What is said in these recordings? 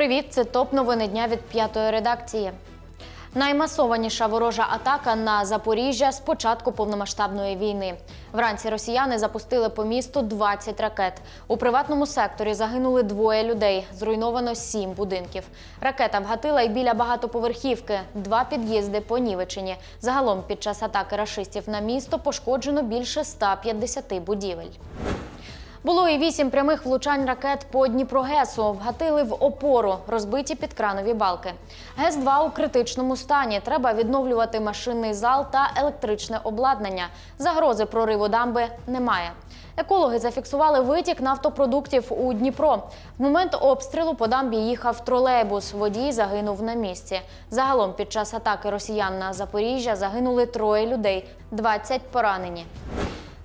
Привіт, це топ новини дня від п'ятої редакції. Наймасованіша ворожа атака на Запоріжжя з початку повномасштабної війни. Вранці росіяни запустили по місту 20 ракет. У приватному секторі загинули двоє людей. Зруйновано сім будинків. Ракета вгатила й біля багатоповерхівки. Два під'їзди понівечені. Загалом під час атаки рашистів на місто пошкоджено більше 150 будівель. Було і вісім прямих влучань ракет по Дніпрогесу. Вгатили в опору, розбиті підкранові балки. ГЕС-2 у критичному стані. Треба відновлювати машинний зал та електричне обладнання. Загрози прориву дамби немає. Екологи зафіксували витік нафтопродуктів у Дніпро. В момент обстрілу по дамбі їхав тролейбус. Водій загинув на місці. Загалом під час атаки росіян на Запоріжжя загинули троє людей, 20 поранені.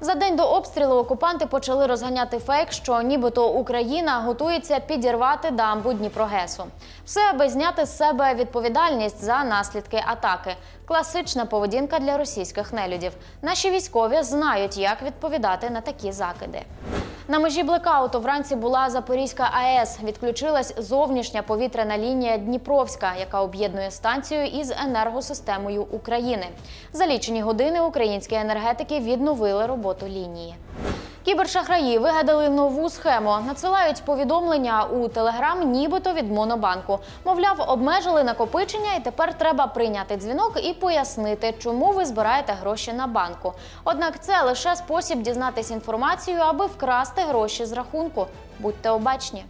За день до обстрілу окупанти почали розганяти фейк, що нібито Україна готується підірвати дамбу Дніпрогесу. Все аби зняти з себе відповідальність за наслідки атаки. Класична поведінка для російських нелюдів. Наші військові знають, як відповідати на такі закиди. На межі блекауту вранці була Запорізька АЕС. Відключилась зовнішня повітряна лінія Дніпровська, яка об'єднує станцію із енергосистемою України. За лічені години українські енергетики відновили роботу лінії. Кібершахраї вигадали нову схему. Надсилають повідомлення у телеграм, нібито від Монобанку. Мовляв, обмежили накопичення, і тепер треба прийняти дзвінок і пояснити, чому ви збираєте гроші на банку. Однак це лише спосіб дізнатись інформацію, аби вкрасти гроші з рахунку. Будьте обачні.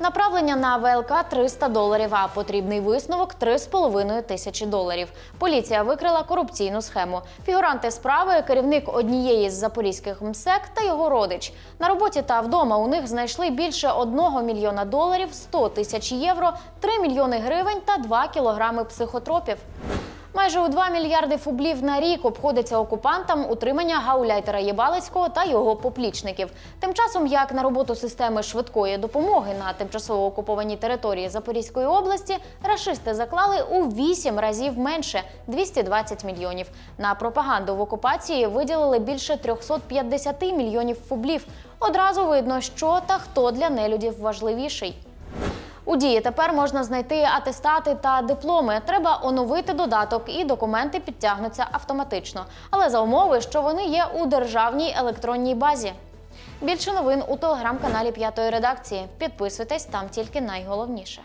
Направлення на ВЛК 300 доларів, а потрібний висновок 3,5 тисячі доларів. Поліція викрила корупційну схему. Фігуранти справи керівник однієї з запорізьких МСЕК та його родич. На роботі та вдома у них знайшли більше 1 мільйона доларів, 100 тисяч євро, 3 мільйони гривень та 2 кілограми психотропів. Майже у 2 мільярди фублів на рік обходиться окупантам утримання гауляйтера Єбалицького та його поплічників. Тим часом, як на роботу системи швидкої допомоги на тимчасово окупованій території Запорізької області, рашисти заклали у 8 разів менше 220 мільйонів. На пропаганду в окупації виділили більше 350 мільйонів фублів. Одразу видно, що та хто для нелюдів важливіший. У дії тепер можна знайти атестати та дипломи. Треба оновити додаток, і документи підтягнуться автоматично, але за умови, що вони є у державній електронній базі. Більше новин у телеграм-каналі П'ятої редакції. Підписуйтесь там тільки найголовніше.